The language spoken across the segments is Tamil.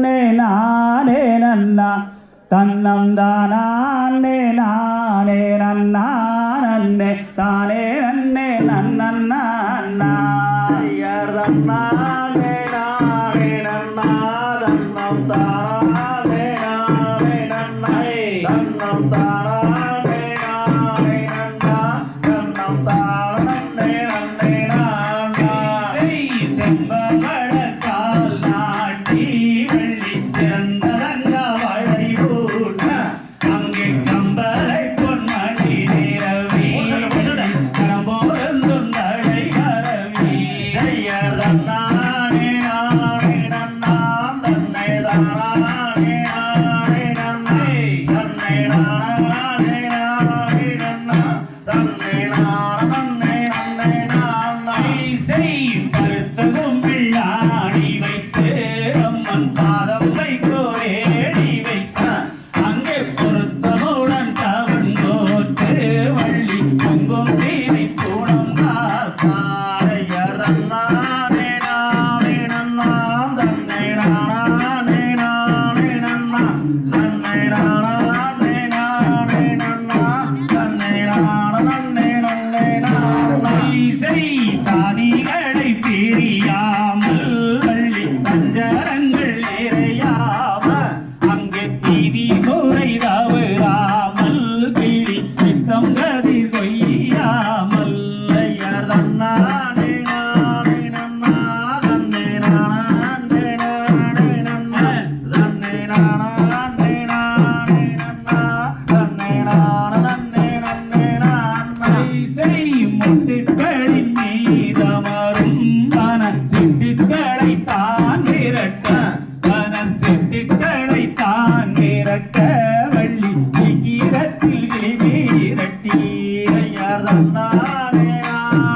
நானே நானே நன்னா. தன்னம் தானே நானே நன்னா நன்னே. தானே நன்னே நன்னா. நன்னா தன்னை நான் தன்னை அன்னை நான் செய் பரிசலும் பிள்ளாடி வைத்து அம்மன் பாதம் வைக்கோடி வைத்த அங்கே பொருத்தமுடன் தவன் கோத்து வள்ளி குங்கும் தீவை கூடம் தாரையர் தன்னானே நானே நன்னா நானா ತೀರಿ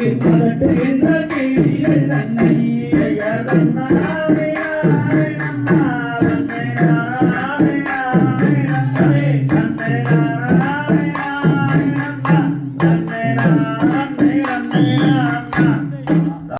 பதட்டுகின்ற கிளிகள் தன்னைய தன்னாரையா தன்னாரையா தன்னாரையா